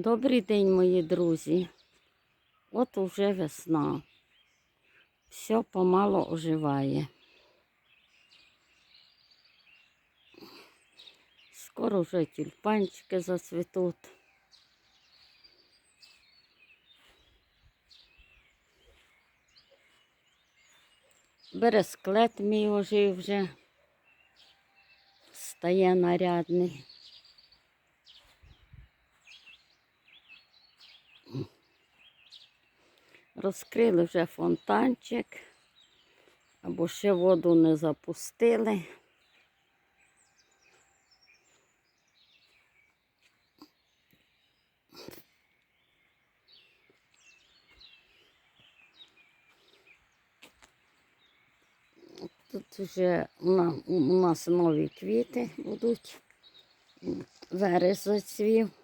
Добрий день, мої друзі. От уже весна. Все помало оживає. Скоро вже тюльпанчики зацвітуть. Бересклет мій ожив вже. Стає нарядний. Розкрили вже фонтанчик, або ще воду не запустили. Тут вже у нас нові квіти будуть. Верес зацвів.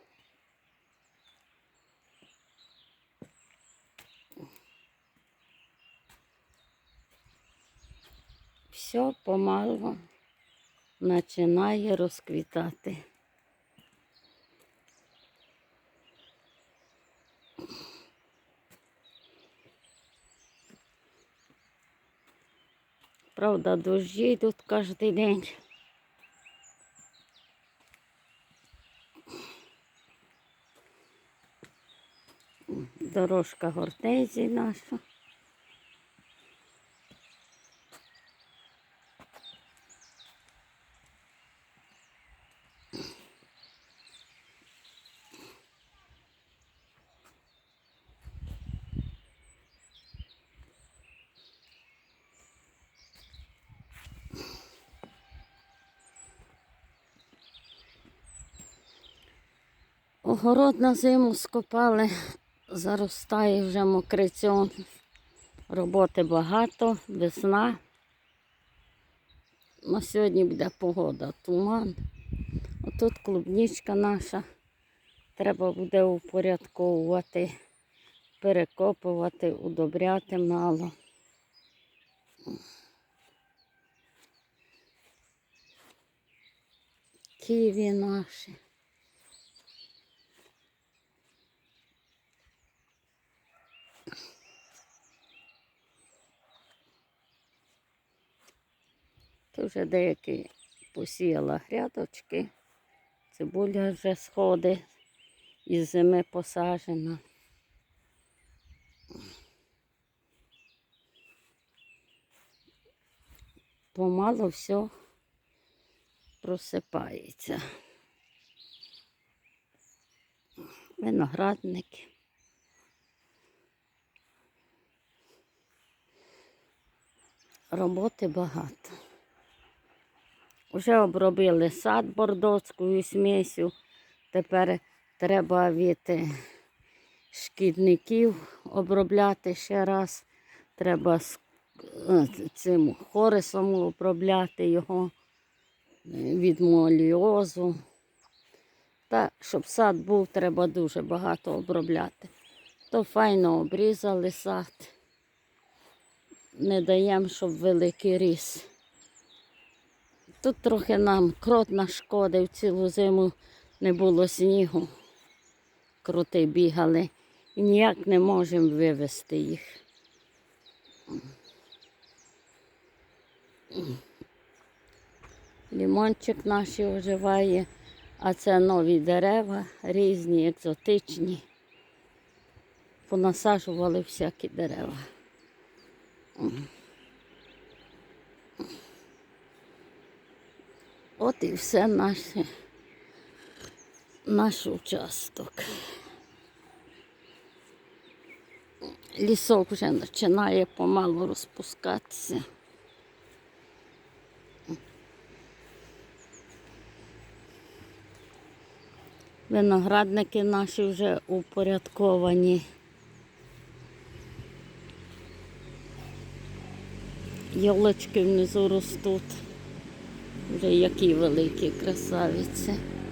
Все помалу починає розквітати. Правда, дощі йдуть кожен день. Дорожка гортезії наша. Огород на зиму скопали, заростає вже мокрицьон. Роботи багато, весна. На сьогодні буде погода, туман. Отут клубничка наша. Треба буде упорядковувати, перекопувати, удобряти мало. Ківі наші. Тут вже деякі посіяла грядочки, цибуля вже сходить, із зими посаджена. Помало все просипається. Виноградники. Роботи багато. Вже обробили сад бордоцькою смісю. Тепер треба від шкідників обробляти ще раз. Треба е, цим хорисом обробляти його е, від моліозу. Та, щоб сад був, треба дуже багато обробляти. То файно обрізали сад. Не даємо, щоб великий ріс. Тут трохи нам крот нашкодив, цілу зиму не було снігу. Кроти бігали і ніяк не можемо вивезти їх. Лімончик наш оживає, а це нові дерева, різні, екзотичні. Понасаджували всякі дерева. От і все наше, наш участок. Лісок вже починає помалу розпускатися. Виноградники наші вже упорядковані. Йолочки внизу ростуть. Вже які великі красавиці.